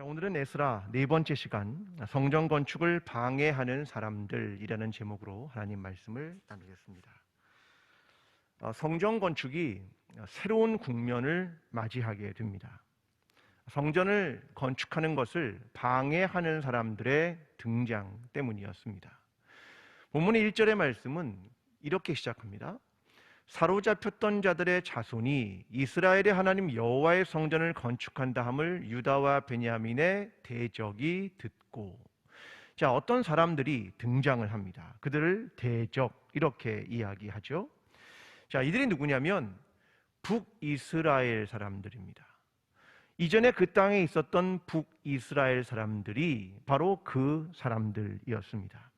자, 오늘은 에스라 네 번째 시간 성전 건축을 방해하는 사람들이라는 제목으로 하나님 말씀을 나누겠습니다. 어, 성전 건축이 새로운 국면을 맞이하게 됩니다. 성전을 건축하는 것을 방해하는 사람들의 등장 때문이었습니다. 본문의 1절의 말씀은 이렇게 시작합니다. 사로잡혔던 자들의 자손이 이스라엘의 하나님 여호와의 성전을 건축한다 함을 유다와 베냐민의 대적이 듣고 자 어떤 사람들이 등장을 합니다. 그들을 대적 이렇게 이야기하죠. 자 이들이 누구냐면 북이스라엘 사람들입니다. 이전에 그 땅에 있었던 북이스라엘 사람들이 바로 그 사람들이었습니다.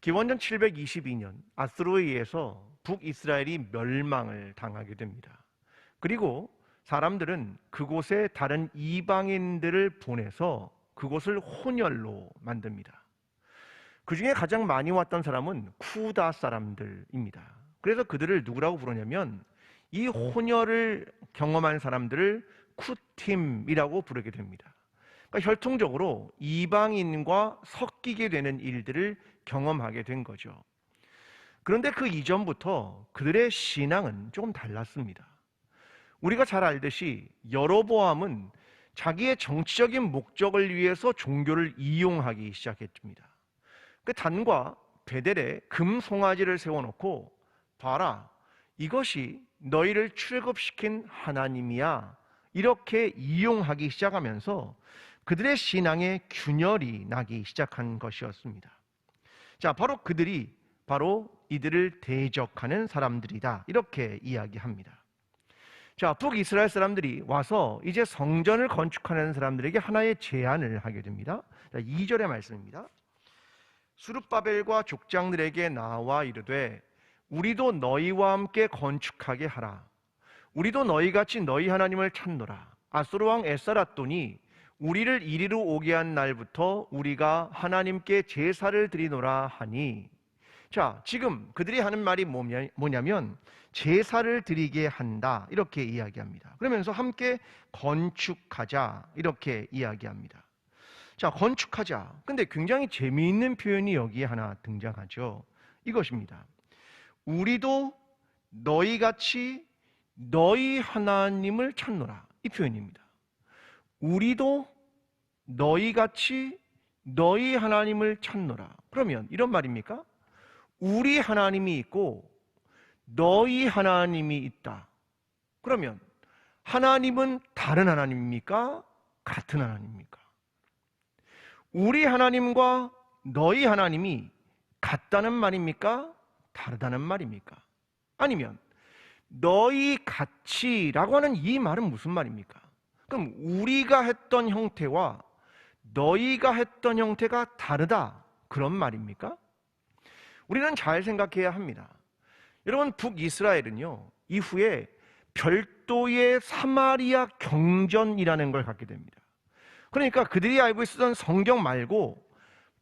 기원전 722년 아스로에 의해서 북이스라엘이 멸망을 당하게 됩니다. 그리고 사람들은 그곳에 다른 이방인들을 보내서 그곳을 혼혈로 만듭니다. 그 중에 가장 많이 왔던 사람은 쿠다 사람들입니다. 그래서 그들을 누구라고 부르냐면 이 혼혈을 경험한 사람들을 쿠팀이라고 부르게 됩니다. 그러니까 혈통적으로 이방인과 섞이게 되는 일들을 경험하게 된 거죠. 그런데 그 이전부터 그들의 신앙은 조금 달랐습니다. 우리가 잘 알듯이 여로보암은 자기의 정치적인 목적을 위해서 종교를 이용하기 시작했습니다. 그 단과 베델에 금 송아지를 세워놓고 봐라 이것이 너희를 출급시킨 하나님이야 이렇게 이용하기 시작하면서 그들의 신앙에 균열이 나기 시작한 것이었습니다. 자, 바로 그들이 바로 이들을 대적하는 사람들이다. 이렇게 이야기합니다. 자, 북이스라엘 사람들이 와서 이제 성전을 건축하는 사람들에게 하나의 제안을 하게 됩니다. 자, 2절의 말씀입니다. 수르바벨과 족장들에게 나와 이르되 우리도 너희와 함께 건축하게 하라. 우리도 너희같이 너희 하나님을 찾노라. 아수르 왕 에사라돈이 우리를 이리로 오게 한 날부터 우리가 하나님께 제사를 드리노라 하니 자, 지금 그들이 하는 말이 뭐냐, 뭐냐면 제사를 드리게 한다. 이렇게 이야기합니다. 그러면서 함께 건축하자. 이렇게 이야기합니다. 자, 건축하자. 근데 굉장히 재미있는 표현이 여기에 하나 등장하죠. 이것입니다. 우리도 너희 같이 너희 하나님을 찾노라. 이 표현입니다. 우리도 너희 같이 너희 하나님을 찾노라. 그러면 이런 말입니까? 우리 하나님이 있고 너희 하나님이 있다. 그러면 하나님은 다른 하나님입니까? 같은 하나님입니까? 우리 하나님과 너희 하나님이 같다는 말입니까? 다르다는 말입니까? 아니면 너희 같이라고 하는 이 말은 무슨 말입니까? 그럼 우리가 했던 형태와 너희가 했던 형태가 다르다. 그런 말입니까? 우리는 잘 생각해야 합니다. 여러분, 북이스라엘은요, 이후에 별도의 사마리아 경전이라는 걸 갖게 됩니다. 그러니까 그들이 알고 있었던 성경 말고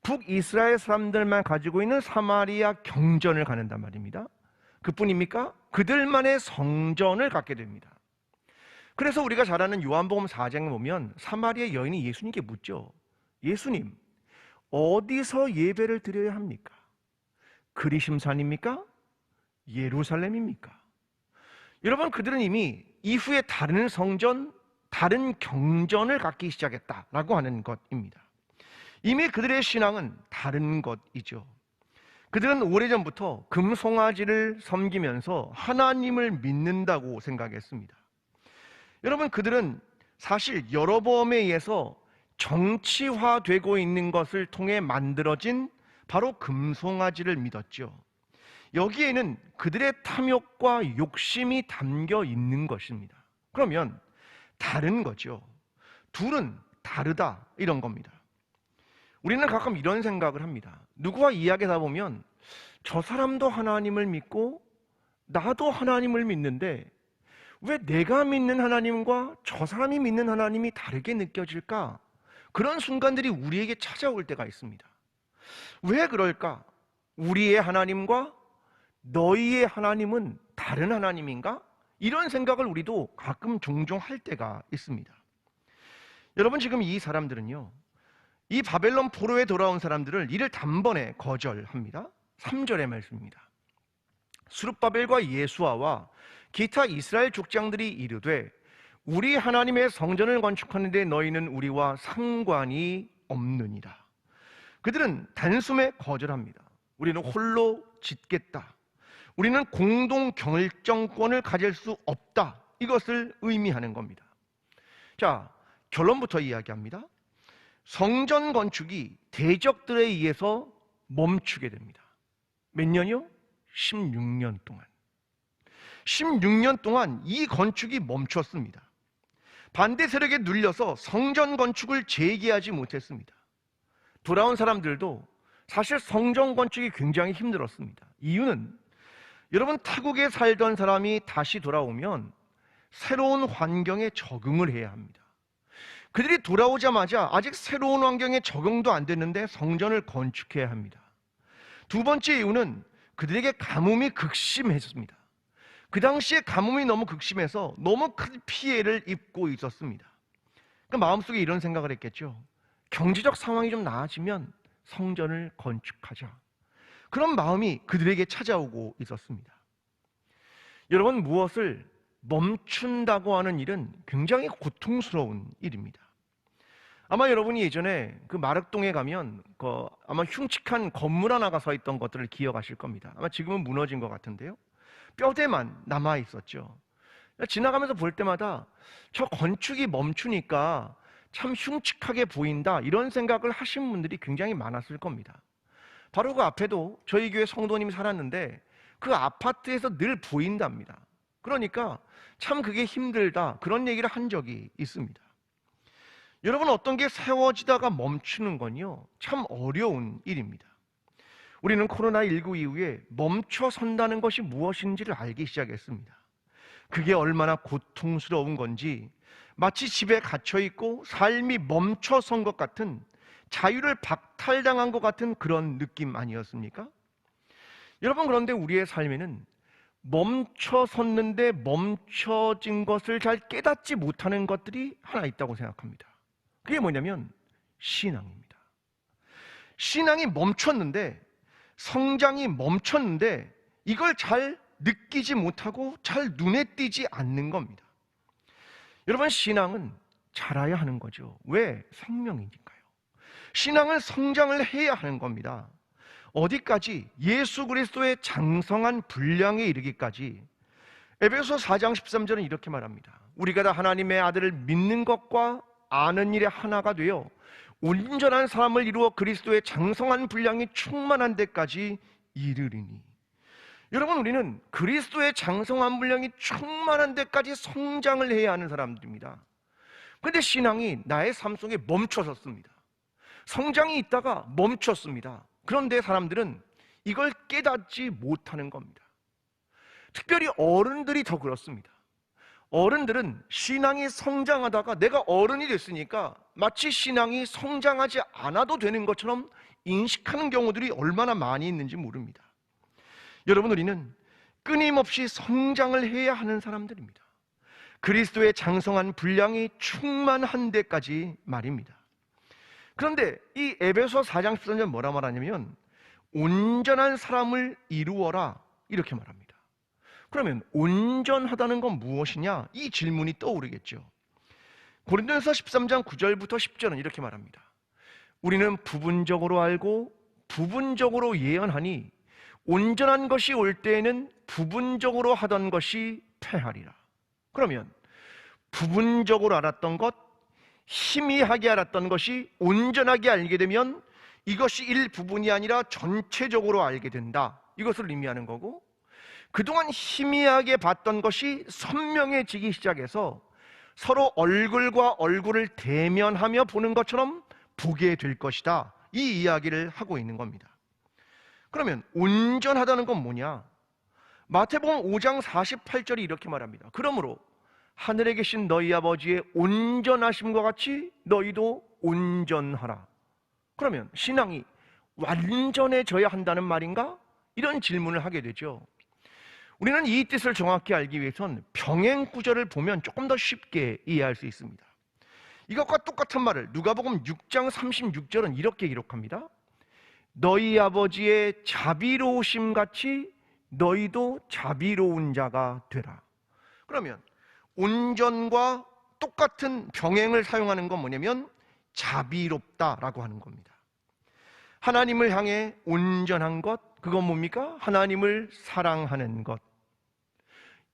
북이스라엘 사람들만 가지고 있는 사마리아 경전을 가는단 말입니다. 그뿐입니까? 그들만의 성전을 갖게 됩니다. 그래서 우리가 잘 아는 요한복음 4장에 보면 사마리아 여인이 예수님께 묻죠. 예수님, 어디서 예배를 드려야 합니까? 그리심산입니까? 예루살렘입니까? 여러분, 그들은 이미 이후에 다른 성전, 다른 경전을 갖기 시작했다라고 하는 것입니다. 이미 그들의 신앙은 다른 것이죠. 그들은 오래전부터 금송아지를 섬기면서 하나님을 믿는다고 생각했습니다. 여러분, 그들은 사실 여러 범에 의해서 정치화되고 있는 것을 통해 만들어진 바로 금송아지를 믿었죠. 여기에는 그들의 탐욕과 욕심이 담겨 있는 것입니다. 그러면 다른 거죠. 둘은 다르다 이런 겁니다. 우리는 가끔 이런 생각을 합니다. 누구와 이야기하다 보면 저 사람도 하나님을 믿고 나도 하나님을 믿는데 왜 내가 믿는 하나님과 저 사람이 믿는 하나님이 다르게 느껴질까? 그런 순간들이 우리에게 찾아올 때가 있습니다. 왜 그럴까? 우리의 하나님과 너희의 하나님은 다른 하나님인가? 이런 생각을 우리도 가끔 종종 할 때가 있습니다. 여러분 지금 이 사람들은요. 이 바벨론 포로에 돌아온 사람들을 이를 단번에 거절합니다. 3절의 말씀입니다. 수룹바벨과 예수아와 기타 이스라엘 족장들이 이르되 우리 하나님의 성전을 건축하는데 너희는 우리와 상관이 없느니라. 그들은 단숨에 거절합니다. 우리는 홀로 짓겠다. 우리는 공동 결정권을 가질 수 없다. 이것을 의미하는 겁니다. 자, 결론부터 이야기합니다. 성전 건축이 대적들에 의해서 멈추게 됩니다. 몇 년이요? 16년 동안. 16년 동안 이 건축이 멈췄습니다. 반대 세력에 눌려서 성전 건축을 재개하지 못했습니다. 돌아온 사람들도 사실 성전 건축이 굉장히 힘들었습니다. 이유는 여러분 타국에 살던 사람이 다시 돌아오면 새로운 환경에 적응을 해야 합니다. 그들이 돌아오자마자 아직 새로운 환경에 적응도 안 됐는데 성전을 건축해야 합니다. 두 번째 이유는 그들에게 가뭄이 극심했습니다. 그 당시에 가뭄이 너무 극심해서 너무 큰 피해를 입고 있었습니다. 그 마음속에 이런 생각을 했겠죠. 경제적 상황이 좀 나아지면 성전을 건축하자. 그런 마음이 그들에게 찾아오고 있었습니다. 여러분, 무엇을 멈춘다고 하는 일은 굉장히 고통스러운 일입니다. 아마 여러분이 예전에 그 마륵동에 가면 그 아마 흉측한 건물 하나가 서 있던 것들을 기억하실 겁니다. 아마 지금은 무너진 것 같은데요. 뼈대만 남아 있었죠. 지나가면서 볼 때마다 저 건축이 멈추니까 참 흉측하게 보인다 이런 생각을 하신 분들이 굉장히 많았을 겁니다. 바로 그 앞에도 저희 교회 성도님이 살았는데 그 아파트에서 늘 보인답니다. 그러니까 참 그게 힘들다 그런 얘기를 한 적이 있습니다. 여러분 어떤 게 세워지다가 멈추는 건요 참 어려운 일입니다. 우리는 코로나19 이후에 멈춰 선다는 것이 무엇인지를 알기 시작했습니다. 그게 얼마나 고통스러운 건지 마치 집에 갇혀 있고 삶이 멈춰 선 것 같은 자유를 박탈당한 것 같은 그런 느낌 아니었습니까? 여러분 그런데 우리의 삶에는 멈춰 섰는데 멈춰진 것을 잘 깨닫지 못하는 것들이 하나 있다고 생각합니다. 그게 뭐냐면 신앙입니다. 신앙이 멈췄는데 성장이 멈췄는데 이걸 잘 느끼지 못하고 잘 눈에 띄지 않는 겁니다. 여러분 신앙은 자라야 하는 거죠. 왜? 생명이니까요. 신앙은 성장을 해야 하는 겁니다. 어디까지? 예수 그리스도의 장성한 분량에 이르기까지 에베소 4장 13절은 이렇게 말합니다. 우리가 다 하나님의 아들을 믿는 것과 아는 일에 하나가 되어 온전한 사람을 이루어 그리스도의 장성한 분량이 충만한 데까지 이르리니. 여러분 우리는 그리스도의 장성한 분량이 충만한 데까지 성장을 해야 하는 사람들입니다. 근데 신앙이 나의 삶 속에 멈춰섰습니다. 성장이 있다가 멈췄습니다. 그런데 사람들은 이걸 깨닫지 못하는 겁니다. 특별히 어른들이 더 그렇습니다. 어른들은 신앙이 성장하다가 내가 어른이 됐으니까 마치 신앙이 성장하지 않아도 되는 것처럼 인식하는 경우들이 얼마나 많이 있는지 모릅니다. 여러분, 우리는 끊임없이 성장을 해야 하는 사람들입니다. 그리스도의 장성한 분량이 충만한 데까지 말입니다. 그런데 이 에베소 4장 13절 뭐라 말하냐면 온전한 사람을 이루어라 이렇게 말합니다. 그러면 온전하다는 건 무엇이냐? 이 질문이 떠오르겠죠. 고린도전서 13장 9절부터 10절은 이렇게 말합니다. 우리는 부분적으로 알고 부분적으로 예언하니 온전한 것이 올 때에는 부분적으로 하던 것이 패하리라. 그러면 부분적으로 알았던 것, 희미하게 알았던 것이 온전하게 알게 되면 이것이 일부분이 아니라 전체적으로 알게 된다. 이것을 의미하는 거고 그동안 희미하게 봤던 것이 선명해지기 시작해서 서로 얼굴과 얼굴을 대면하며 보는 것처럼 보게 될 것이다. 이 이야기를 하고 있는 겁니다. 그러면 온전하다는 건 뭐냐? 마태복음 5장 48절이 이렇게 말합니다. 그러므로 하늘에 계신 너희 아버지의 온전하심과 같이 너희도 온전하라. 그러면 신앙이 완전해져야 한다는 말인가? 이런 질문을 하게 되죠. 우리는 이 뜻을 정확히 알기 위해선 병행 구절을 보면 조금 더 쉽게 이해할 수 있습니다. 이것과 똑같은 말을 누가복음 6장 36절은 이렇게 기록합니다. 너희 아버지의 자비로우심 같이 너희도 자비로운 자가 되라. 그러면 온전과 똑같은 병행을 사용하는 건 뭐냐면 자비롭다라고 하는 겁니다. 하나님을 향해 온전한 것, 그건 뭡니까? 하나님을 사랑하는 것.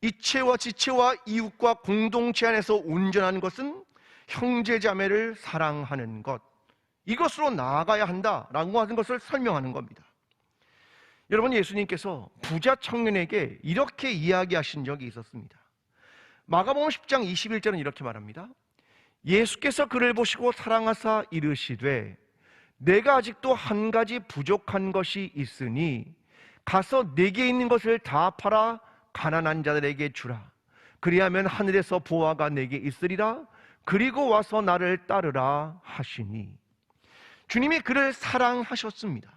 이체와 지체와 이웃과 공동체 안에서 온전한 것은 형제 자매를 사랑하는 것. 이것으로 나아가야 한다라고 하는 것을 설명하는 겁니다. 여러분 예수님께서 부자 청년에게 이렇게 이야기하신 적이 있었습니다. 마가복음 10장 21절은 이렇게 말합니다. 예수께서 그를 보시고 사랑하사 이르시되 내가 아직도 한 가지 부족한 것이 있으니 가서 내게 있는 것을 다 팔아 가난한 자들에게 주라. 그리하면 하늘에서 보화가 내게 있으리라. 그리고 와서 나를 따르라 하시니 주님이 그를 사랑하셨습니다.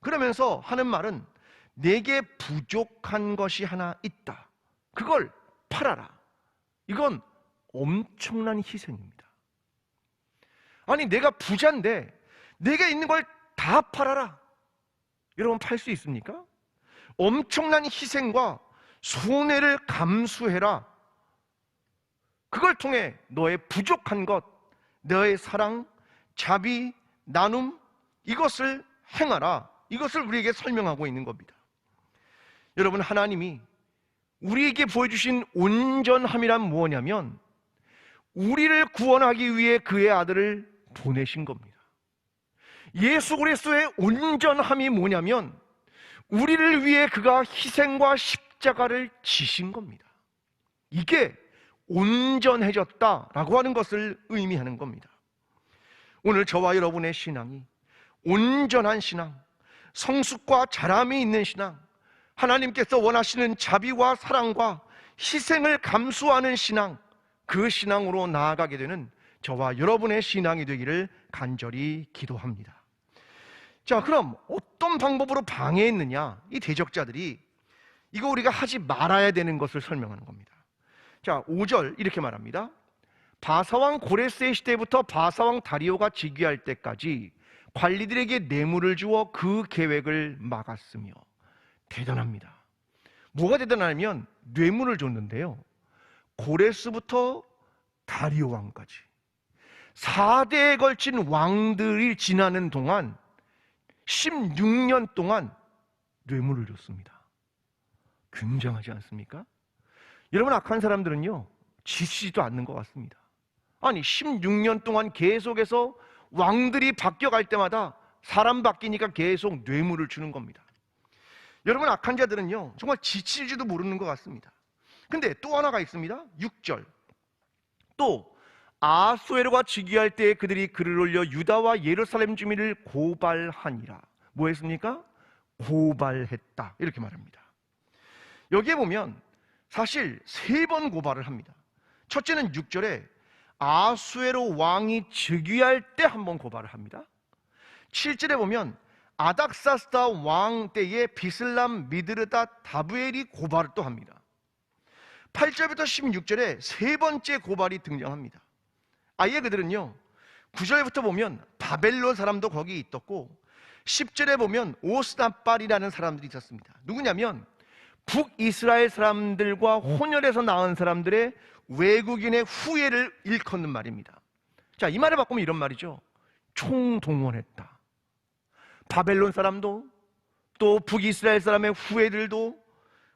그러면서 하는 말은 내게 부족한 것이 하나 있다. 그걸 팔아라. 이건 엄청난 희생입니다. 아니, 내가 부자인데 내가 있는 걸 다 팔아라. 여러분, 팔 수 있습니까? 엄청난 희생과 손해를 감수해라. 그걸 통해 너의 부족한 것, 너의 사랑, 자비, 나눔, 이것을 행하라. 이것을 우리에게 설명하고 있는 겁니다. 여러분, 하나님이 우리에게 보여주신 온전함이란 무엇냐면, 우리를 구원하기 위해 그의 아들을 보내신 겁니다. 예수 그리스도의 온전함이 뭐냐면, 우리를 위해 그가 희생과 십 자가를 지신 겁니다. 이게 온전해졌다라고 하는 것을 의미하는 겁니다. 오늘 저와 여러분의 신앙이 온전한 신앙, 성숙과 자람이 있는 신앙, 하나님께서 원하시는 자비와 사랑과 희생을 감수하는 신앙, 그 신앙으로 나아가게 되는 저와 여러분의 신앙이 되기를 간절히 기도합니다. 자, 그럼 어떤 방법으로 방해했느냐? 이 대적자들이 이거 우리가 하지 말아야 되는 것을 설명하는 겁니다. 자, 5절 이렇게 말합니다. 바사왕 고레스의 시대부터 바사왕 다리오가 즉위할 때까지 관리들에게 뇌물을 주어 그 계획을 막았으며 대단합니다. 뭐가 대단하냐면 뇌물을 줬는데요. 고레스부터 다리오 왕까지 4대에 걸친 왕들이 지나는 동안 16년 동안 뇌물을 줬습니다. 굉장하지 않습니까? 여러분 악한 사람들은요 지치지도 않는 것 같습니다. 아니 16년 동안 계속해서 왕들이 바뀌어갈 때마다 사람 바뀌니까 계속 뇌물을 주는 겁니다. 여러분 악한 자들은요 정말 지칠지도 모르는 것 같습니다. 근데 또 하나가 있습니다. 6절 또 아수에르가 즉위할 때 그들이 글을 올려 유다와 예루살렘 주민을 고발하니라. 뭐 했습니까? 고발했다. 이렇게 말합니다. 여기에 보면 사실 세 번 고발을 합니다. 첫째는 6절에 아수에로 왕이 즉위할 때 한 번 고발을 합니다. 7절에 보면 아닥사스다 왕 때에 비슬람 미드르다 다부엘이 고발을 또 합니다. 8절부터 16절에 세 번째 고발이 등장합니다. 아예 그들은요, 9절부터 보면 바벨론 사람도 거기 있었고, 10절에 보면 오스나빨이라는 사람들이 있었습니다. 누구냐면 북이스라엘 사람들과 혼혈해서 낳은 사람들의 외국인의 후예를 일컫는 말입니다. 자, 이 말을 바꾸면 이런 말이죠. 총동원했다. 바벨론 사람도 또 북이스라엘 사람의 후예들도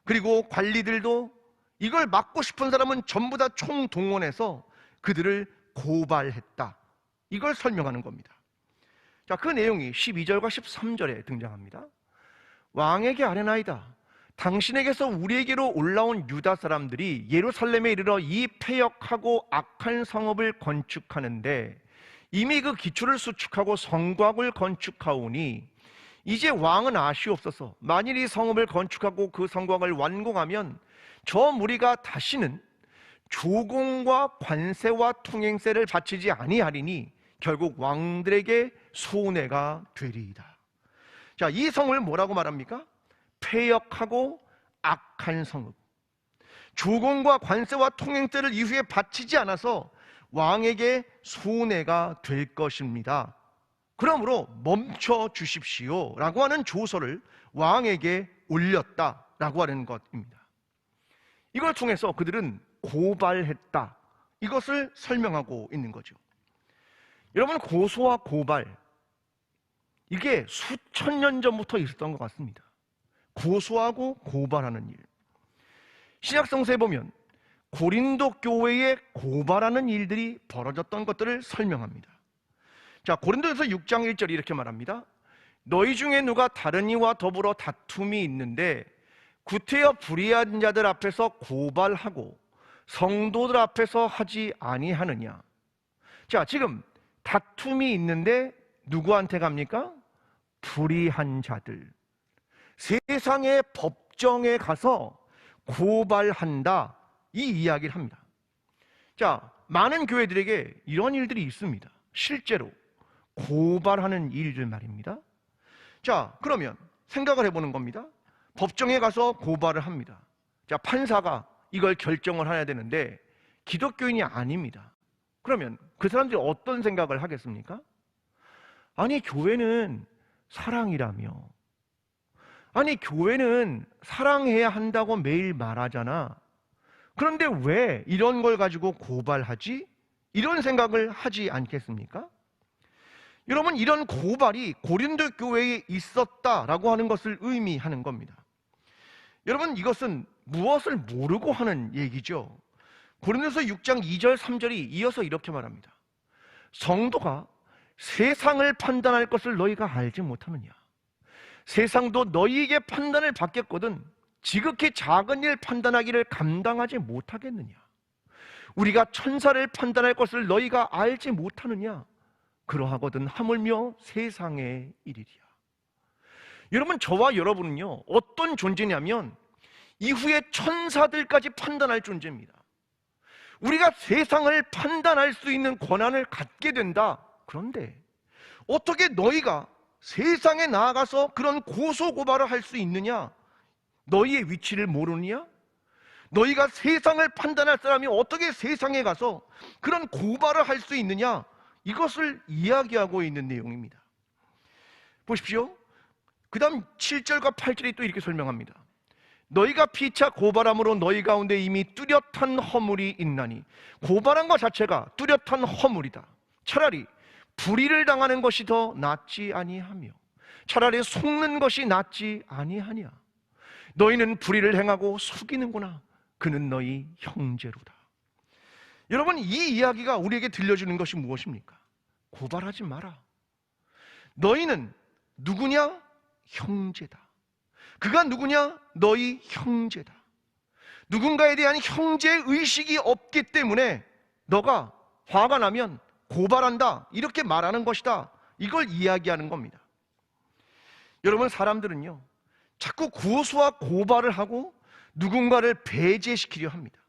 그리고 관리들도 이걸 막고 싶은 사람은 전부 다 총동원해서 그들을 고발했다. 이걸 설명하는 겁니다. 자, 그 내용이 12절과 13절에 등장합니다. 왕에게 아뢰나이다. 당신에게서 우리에게로 올라온 유다 사람들이 예루살렘에 이르러 이 폐역하고 악한 성읍을 건축하는데 이미 그 기초를 수축하고 성곽을 건축하오니 이제 왕은 아쉬옵소서 만일 이 성읍을 건축하고 그 성곽을 완공하면 저 무리가 다시는 조공과 관세와 통행세를 바치지 아니하리니 결국 왕들에게 손해가 되리이다. 자, 이 성을 뭐라고 말합니까? 폐역하고 악한 성읍. 조공과 관세와 통행세를 이후에 바치지 않아서 왕에게 손해가 될 것입니다. 그러므로 멈춰 주십시오. 라고 하는 조서를 왕에게 올렸다 라고 하는 것입니다. 이걸 통해서 그들은 고발했다. 이것을 설명하고 있는 거죠. 여러분, 고소와 고발. 이게 수천 년 전부터 있었던 것 같습니다. 고소하고 고발하는 일. 신약성서에 보면 고린도 교회에 고발하는 일들이 벌어졌던 것들을 설명합니다. 자, 고린도에서 6장 1절 이렇게 말합니다. 너희 중에 누가 다른 이와 더불어 다툼이 있는데 구태여 불의한 자들 앞에서 고발하고 성도들 앞에서 하지 아니하느냐. 자, 지금 다툼이 있는데 누구한테 갑니까? 불의한 자들. 세상의 법정에 가서 고발한다. 이 이야기를 합니다. 자, 많은 교회들에게 이런 일들이 있습니다. 실제로 고발하는 일들 말입니다. 자, 그러면 생각을 해보는 겁니다. 법정에 가서 고발을 합니다. 자, 판사가 이걸 결정을 해야 되는데 기독교인이 아닙니다. 그러면 그 사람들이 어떤 생각을 하겠습니까? 아니, 교회는 사랑이라며. 아니, 교회는 사랑해야 한다고 매일 말하잖아. 그런데 왜 이런 걸 가지고 고발하지? 이런 생각을 하지 않겠습니까? 여러분, 이런 고발이 고린도 교회에 있었다라고 하는 것을 의미하는 겁니다. 여러분, 이것은 무엇을 모르고 하는 얘기죠. 고린도서 6장 2절 3절이 이어서 이렇게 말합니다. 성도가 세상을 판단할 것을 너희가 알지 못하느냐? 세상도 너희에게 판단을 받겠거든 지극히 작은 일 판단하기를 감당하지 못하겠느냐? 우리가 천사를 판단할 것을 너희가 알지 못하느냐? 그러하거든 하물며 세상의 일이랴. 여러분 저와 여러분은요 어떤 존재냐면 이후에 천사들까지 판단할 존재입니다. 우리가 세상을 판단할 수 있는 권한을 갖게 된다. 그런데 어떻게 너희가 세상에 나아가서 그런 고소 고발을 할 수 있느냐? 너희의 위치를 모르느냐? 너희가 세상을 판단할 사람이 어떻게 세상에 가서 그런 고발을 할 수 있느냐? 이것을 이야기하고 있는 내용입니다. 보십시오. 그 다음 7절과 8절이 또 이렇게 설명합니다. 너희가 피차 고발함으로 너희 가운데 이미 뚜렷한 허물이 있나니 고발한 것 자체가 뚜렷한 허물이다. 차라리 불의를 당하는 것이 더 낫지 아니하며 차라리 속는 것이 낫지 아니하냐. 너희는 불의를 행하고 속이는구나. 그는 너희 형제로다. 여러분 이 이야기가 우리에게 들려주는 것이 무엇입니까? 고발하지 마라. 너희는 누구냐? 형제다. 그가 누구냐? 너희 형제다. 누군가에 대한 형제 의식이 없기 때문에 너가 화가 나면 고발한다. 이렇게 말하는 것이다. 이걸 이야기하는 겁니다. 여러분, 사람들은요, 자꾸 고소와 고발을 하고 누군가를 배제시키려 합니다.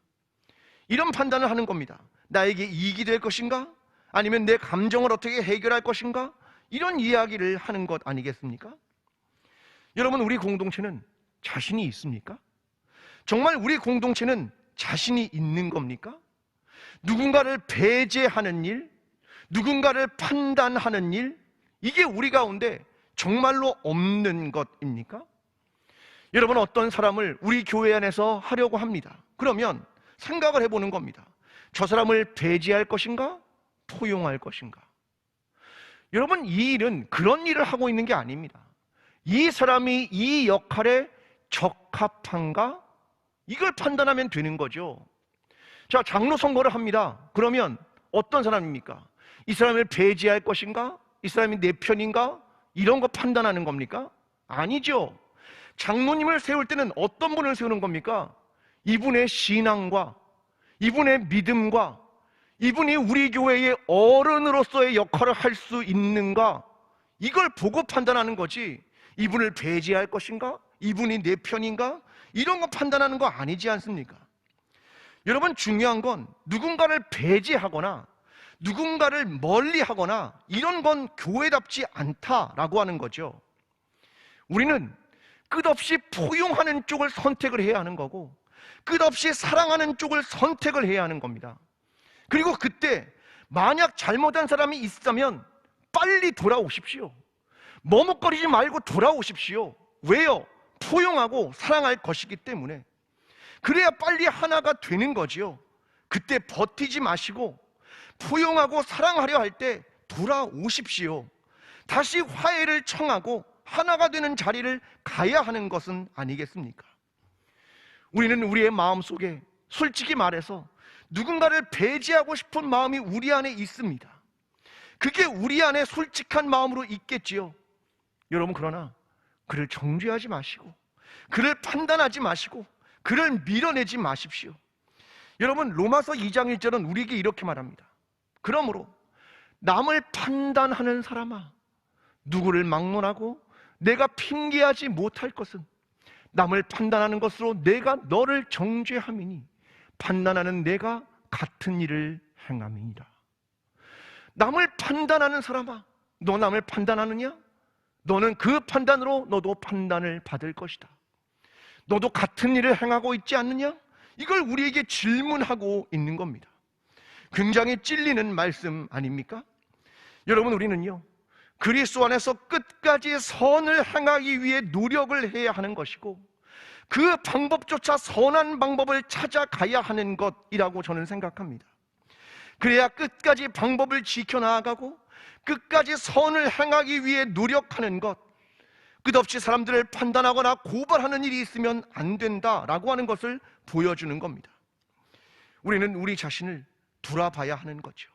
이런 판단을 하는 겁니다. 나에게 이익이 될 것인가? 아니면 내 감정을 어떻게 해결할 것인가? 이런 이야기를 하는 것 아니겠습니까? 여러분, 우리 공동체는 자신이 있습니까? 정말 우리 공동체는 자신이 있는 겁니까? 누군가를 배제하는 일, 누군가를 판단하는 일, 이게 우리 가운데 정말로 없는 것입니까? 여러분, 어떤 사람을 우리 교회 안에서 하려고 합니다. 그러면 생각을 해보는 겁니다. 저 사람을 배제할 것인가? 포용할 것인가? 여러분, 이 일은 그런 일을 하고 있는 게 아닙니다. 이 사람이 이 역할에 적합한가? 이걸 판단하면 되는 거죠. 자, 장로 선거를 합니다. 그러면 어떤 사람입니까? 이 사람을 배제할 것인가? 이 사람이 내 편인가? 이런 거 판단하는 겁니까? 아니죠. 장로님을 세울 때는 어떤 분을 세우는 겁니까? 이분의 신앙과 이분의 믿음과 이분이 우리 교회의 어른으로서의 역할을 할 수 있는가? 이걸 보고 판단하는 거지. 이분을 배제할 것인가? 이분이 내 편인가? 이런 거 판단하는 거 아니지 않습니까? 여러분 중요한 건 누군가를 배제하거나 누군가를 멀리 하거나 이런 건 교회답지 않다라고 하는 거죠. 우리는 끝없이 포용하는 쪽을 선택을 해야 하는 거고 끝없이 사랑하는 쪽을 선택을 해야 하는 겁니다. 그리고 그때 만약 잘못한 사람이 있다면 빨리 돌아오십시오. 머뭇거리지 말고 돌아오십시오. 왜요? 포용하고 사랑할 것이기 때문에. 그래야 빨리 하나가 되는 거지요. 그때 버티지 마시고 포용하고 사랑하려 할 때 돌아오십시오. 다시 화해를 청하고 하나가 되는 자리를 가야 하는 것은 아니겠습니까? 우리는 우리의 마음 속에 솔직히 말해서 누군가를 배제하고 싶은 마음이 우리 안에 있습니다. 그게 우리 안에 솔직한 마음으로 있겠지요. 여러분, 그러나 그를 정죄하지 마시고, 그를 판단하지 마시고, 그를 밀어내지 마십시오. 여러분, 로마서 2장 1절은 우리에게 이렇게 말합니다. 그러므로 남을 판단하는 사람아, 누구를 막론하고 내가 핑계하지 못할 것은 남을 판단하는 것으로 내가 너를 정죄함이니 판단하는 내가 같은 일을 행함이니라. 남을 판단하는 사람아, 너 남을 판단하느냐? 너는 그 판단으로 너도 판단을 받을 것이다. 너도 같은 일을 행하고 있지 않느냐? 이걸 우리에게 질문하고 있는 겁니다. 굉장히 찔리는 말씀 아닙니까? 여러분, 우리는요, 그리스도 안에서 끝까지 선을 행하기 위해 노력을 해야 하는 것이고, 그 방법조차 선한 방법을 찾아가야 하는 것이라고 저는 생각합니다. 그래야 끝까지 방법을 지켜나가고, 끝까지 선을 행하기 위해 노력하는 것, 끝없이 사람들을 판단하거나 고발하는 일이 있으면 안 된다라고 하는 것을 보여주는 겁니다. 우리는 우리 자신을 돌아봐야 하는 거죠.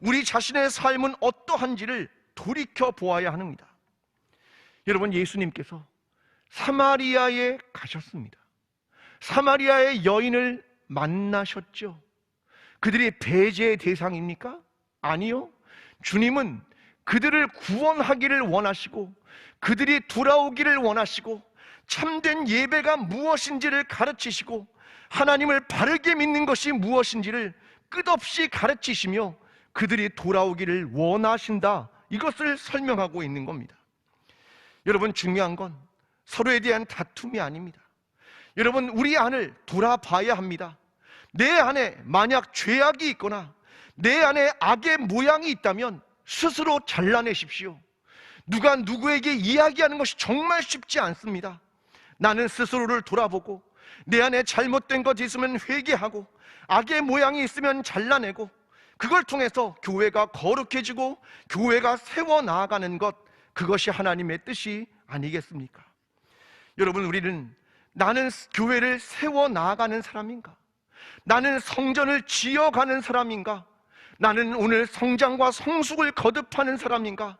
우리 자신의 삶은 어떠한지를 돌이켜 보아야 합니다. 여러분, 예수님께서 사마리아에 가셨습니다. 사마리아의 여인을 만나셨죠. 그들이 배제의 대상입니까? 아니요. 주님은 그들을 구원하기를 원하시고 그들이 돌아오기를 원하시고 참된 예배가 무엇인지를 가르치시고 하나님을 바르게 믿는 것이 무엇인지를 끝없이 가르치시며 그들이 돌아오기를 원하신다. 이것을 설명하고 있는 겁니다. 여러분, 중요한 건 서로에 대한 다툼이 아닙니다. 여러분, 우리 안을 돌아봐야 합니다. 내 안에 만약 죄악이 있거나 내 안에 악의 모양이 있다면 스스로 잘라내십시오. 누가 누구에게 이야기하는 것이 정말 쉽지 않습니다. 나는 스스로를 돌아보고 내 안에 잘못된 것이 있으면 회개하고 악의 모양이 있으면 잘라내고 그걸 통해서 교회가 거룩해지고 교회가 세워 나아가는 것 그것이 하나님의 뜻이 아니겠습니까? 여러분 우리는 나는 교회를 세워 나아가는 사람인가? 나는 성전을 지어가는 사람인가? 나는 오늘 성장과 성숙을 거듭하는 사람인가?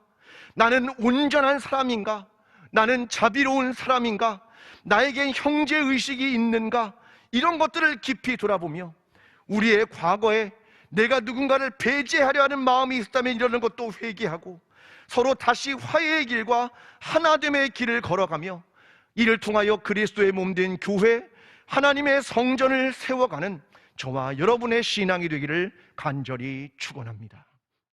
나는 온전한 사람인가? 나는 자비로운 사람인가? 나에겐 형제 의식이 있는가? 이런 것들을 깊이 돌아보며 우리의 과거에 내가 누군가를 배제하려 하는 마음이 있다면 이러는 것도 회개하고 서로 다시 화해의 길과 하나됨의 길을 걸어가며 이를 통하여 그리스도의 몸된 교회 하나님의 성전을 세워가는 저와 여러분의 신앙이 되기를 간절히 축원합니다.